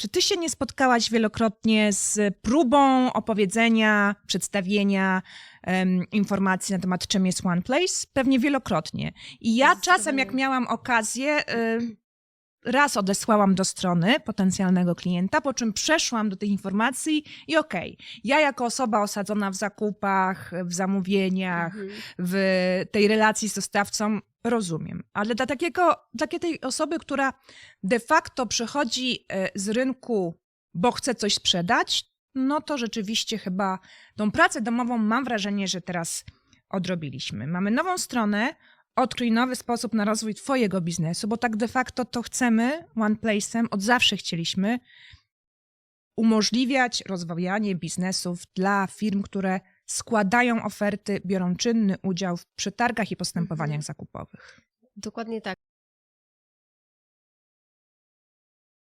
Czy ty się nie spotkałaś wielokrotnie z próbą opowiedzenia, przedstawienia em, informacji na temat, czym jest OnePlace? Pewnie wielokrotnie. I ja czasem, jak miałam okazję, y, raz odesłałam do strony potencjalnego klienta, po czym przeszłam do tych informacji i okej, ja jako osoba osadzona w zakupach, w zamówieniach, Mhm. w tej relacji z dostawcą rozumiem. Ale dla takiego, dla tej osoby, która de facto przychodzi e, z rynku, bo chce coś sprzedać, no to rzeczywiście chyba tą pracę domową mam wrażenie, że teraz odrobiliśmy. Mamy nową stronę, odkryj nowy sposób na rozwój twojego biznesu, bo tak de facto to chcemy OnePlace'em, od zawsze chcieliśmy umożliwiać rozwijanie biznesów dla firm, które składają oferty, biorą czynny udział w przetargach i postępowaniach Mhm. zakupowych. Dokładnie tak.